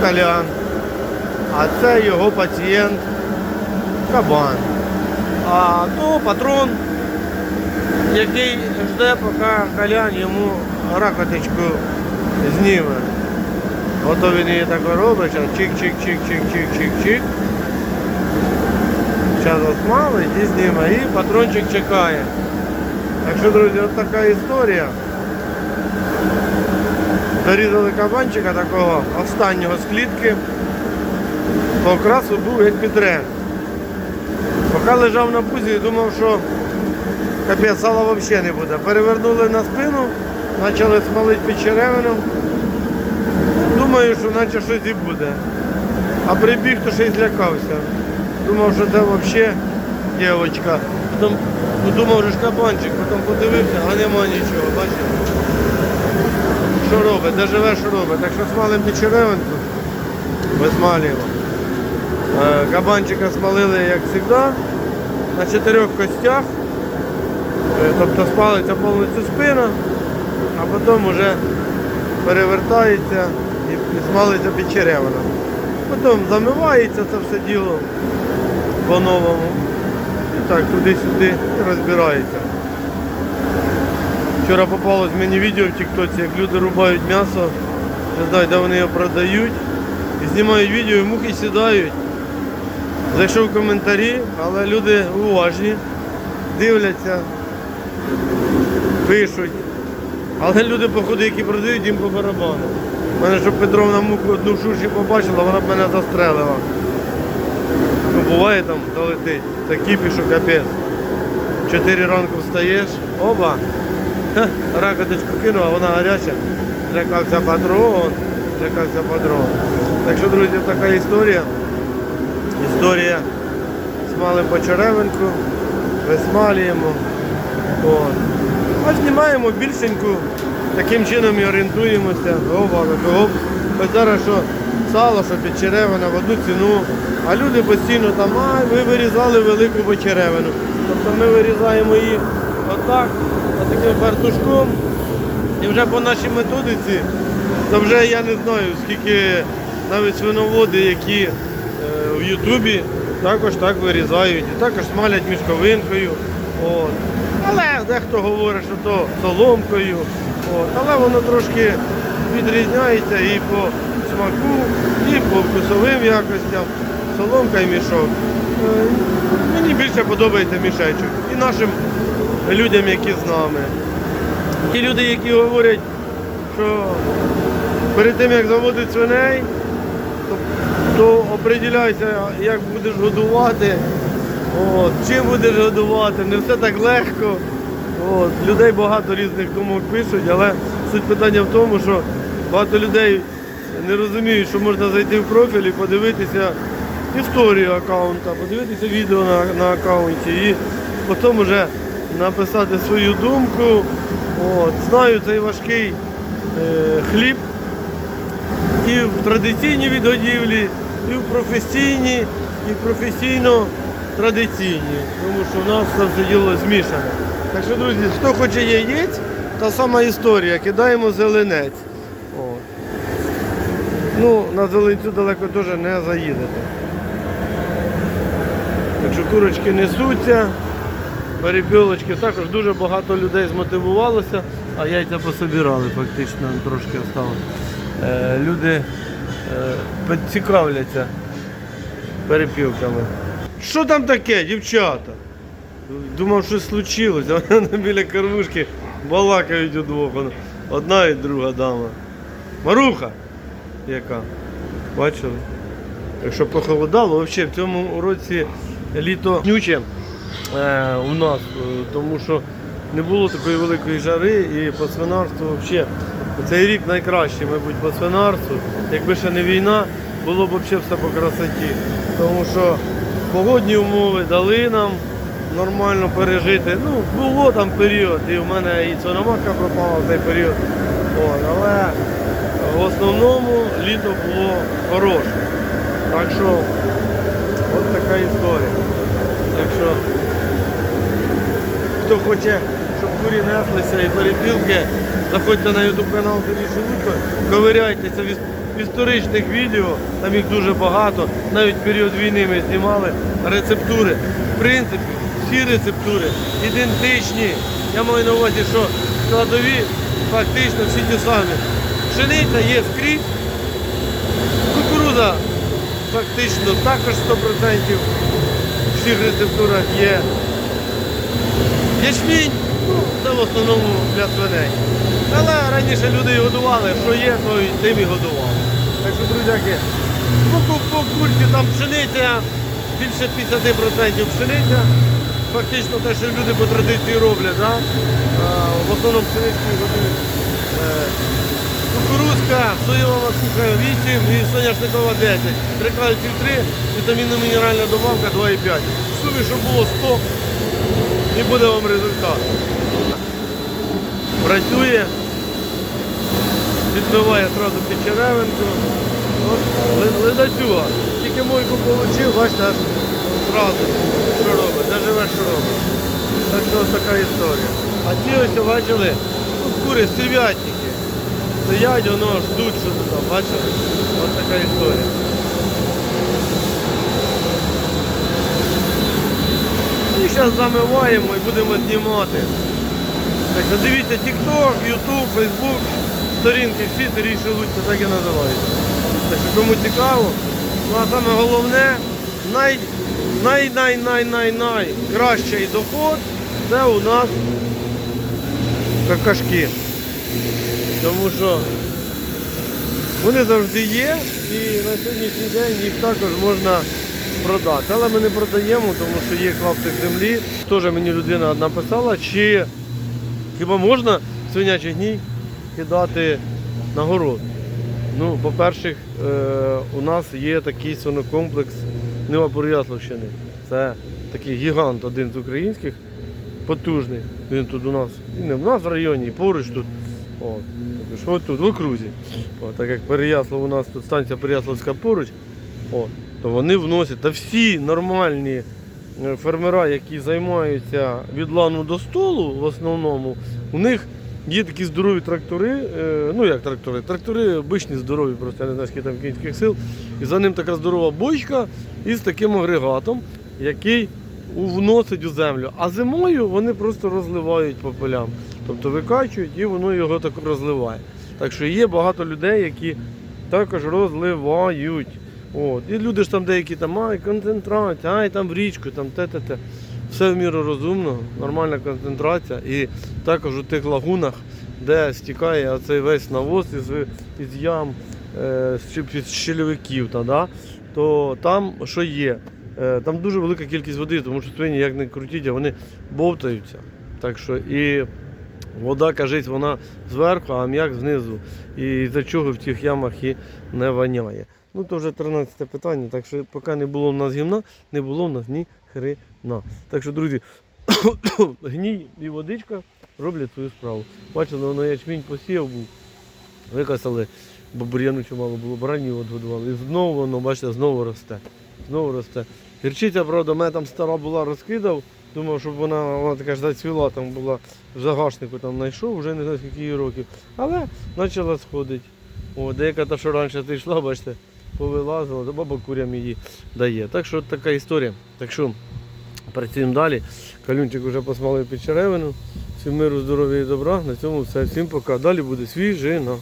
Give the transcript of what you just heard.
Це Толян. А це його пацієнт Кабан. А то патрон, який жде, поки Колян йому ракотичку зніме. Ото він її так робить, чик-чик-чик-чик-чик-чик-чик. Зараз осмалить і зніме. І патрончик чекає. Так що, друзі, от така історія. Зарізали кабанчика такого останнього з клітки. По окрасу був як підре. Поки лежав на пузі, думав, що капець сала взагалі не буде. Перевернули на спину, почали смалити під черевином. Думаю, що наче щось і буде. А прибіг, то ще й злякався. Думав, що це взагалі дівчинка. Потім думав, що кабанчик, потім подивився, а нема нічого, бачите? Що робить, де живе, що робить. Так що смалимо під черевинку, висмалюємо. Е, Кабанчика смалили, як завжди, на чотирьох костях. Е, Тобто спалиться повністю спина, а потім вже перевертається і смалиться під черевина. Потім замивається це все діло по-новому. І так, туди-сюди розбирається. Вчора попалось мені відео в Тіктоці, як люди рубають м'ясо, не знаю, де вони його продають. І знімають відео, і мухи сідають. Зайшов в коментарі, але люди уважні, дивляться, пишуть. Але люди, походу, які продають, їм по барабану. У мене, щоб Петровна муку одну в шуші побачила, вона б мене застрелила. Ну, буває там долетить. Та кіпіш, що капець. В 4 ранку встаєш, оба. Ха, ракоточку кинув, а вона гаряча. Злякався патрон, злякався патрон. Так що, друзі, така історія. Історія смалимо по черевинку, висмалюємо. А знімаємо більшеньку, таким чином і орієнтуємося. Оп. Ось зараз що сало, що під черевина в одну ціну. А люди постійно там, а ви вирізали велику почеревину. Тобто ми вирізаємо її отак, таким фартушком. І вже по нашій методиці, то вже я не знаю, скільки навіть свиноводи, які е, в Ютубі також так вирізають, і також смалять мішковинкою. От. Але дехто говорить, що то соломкою. От. Але воно трошки відрізняється і по смаку, і по вкусовим якостям. Соломка і мішок. Е, Мені більше подобається мішечок. І нашим людям, які з нами. Ті люди, які говорять, що перед тим як заводити свиней, то, то оприділяйся, як будеш годувати, от, чим будеш годувати, не все так легко. От, людей багато різних думок пишуть, але суть питання в тому, що багато людей не розуміють, що можна зайти в профіль і подивитися історію аккаунта, подивитися відео на, на аккаунті. І потім вже написати свою думку. От, знаю цей важкий е, хліб і в традиційній відгодівлі, і в професійній, і в професійно традиційній, тому що в нас це все діло змішане. Так що, друзі, хто хоче яєць, та сама історія, кидаємо зеленець. От. Ну, на зеленцю далеко теж не заїдете. Так курочки несуться, перепілочки. Також дуже багато людей змотивувалося, а яйця пособирали фактично, трошки осталось. Е, люди е, цікавляться перепілками. Що там таке, дівчата? Думав, що случилось, вони біля кормушки балакають удвох. Одна і друга дама. Маруха, яка? Бачили? Якщо похолодало, взагалі в цьому році літо нюче е, у нас, е, тому що не було такої великої жари і по свинарству взагалі. Цей рік найкращий, мабуть, по свинарству. Якби ще не війна, було б взагалі все по красоті. Тому що погодні умови дали нам нормально пережити. Ну, було там період, і в мене і свиноматка пропала в цей період. От, але в основному літо було хороше. Так що от така історія. Так хто хоче, щоб курі неслися і перепілки, заходьте на YouTube канал Сергій Шелудько, ковиряйтеся в історичних відео, там їх дуже багато, навіть в період війни ми знімали рецептури. В принципі, всі рецептури ідентичні. Я маю на увазі, що складові фактично всі ті самі. Пшениця є скрізь, кукурудза фактично також 100% в всіх рецептурах є. Ячмінь, ну, це в основному для свиней. Але раніше люди годували, що є, то й тим і годували. Так що, друзяки, ну, по, по курсі там пшениця, більше 50% пшениця. Фактично те, що люди по традиції роблять, да? А, в основному пшеничні годують. Е, Кукурузка, соєва макуха 8 і соняшникова 10. Трикальців 3, вітамінно-мінеральна добавка 2,5. В сумі, щоб було 100 і буде вам результат. Працює, відбиває одразу під черевинку. От, ледацюга. Тільки мойку отримав, бачите, аж одразу що робить, де живе, що робить. Так що ось така історія. А ті ось бачили, ну, кури стерв'ятники. Стоять, воно ждуть, що там, бачили? Ось така історія. І зараз замиваємо і будемо знімати. Так дивіться TikTok, YouTube, Facebook, сторінки всі Сергій Шелудько, так і називаються. Так кому цікаво. Ну а саме головне, най, най, най, най, най, най кращий доход це у нас какашки. Тому що вони завжди є і на сьогоднішній день їх також можна продати. Але ми не продаємо, тому що є клаптик землі. Теж мені людина одна писала, чи хіба можна свинячий гній кидати на город. Ну, по-перше, у нас є такий свинокомплекс Нива Бур'яславщини. Це такий гігант, один з українських, потужний. Він тут у нас, і не в нас в районі, і поруч тут. Тобто, що тут, в окрузі. От, так як Переяслав у нас тут станція Переяславська поруч, от, то вони вносять, та всі нормальні е, фермера, які займаються від лану до столу в основному, у них є такі здорові трактори, е, ну як трактори, трактори обичні здорові, просто я не знаю, скільки там кінських сил. І за ним така здорова бочка із таким агрегатом, який вносить у землю. А зимою вони просто розливають по полям. Тобто викачують і воно його так розливає. Так що є багато людей, які також розливають. От. І люди ж там деякі там, ай, концентрація, ай там в річку, там те-те-те. Все в міру розумно, нормальна концентрація. І також у тих лагунах, де стікає оцей весь навоз із, із ям, е, з щ- з щелевиків, та, да? то там що є? Е, Там дуже велика кількість води, тому що свині як не крутіть, вони бовтаються. Так що і вода, кажуть, вона зверху, а м'як знизу. І за чого в тих ямах і не воняє. Ну то вже 13 питання, так що поки не було в нас гімна, не було в нас ні хрена. Так що, друзі, гній і водичка роблять свою справу. Бачили, воно ячмінь посіяв був, викасали, бо бур'яну чимало було, баранів відгодували. І знову воно, бачите, знову росте. Знову росте. Гірчиця, правда, мене там стара була, розкидав. Думав, щоб вона, вона така ж зацвіла, там була в загашнику там знайшов, вже не знаю скільки років. Але почала сходити. О, деяка та, що раніше ти йшла, бачите, повилазила, то баба курям її дає. Так що така історія. Так що працюємо далі. Калюнчик вже посмалив під черевину. Всім миру, здоров'я і добра. На цьому все. Всім пока. Далі буде свіжина.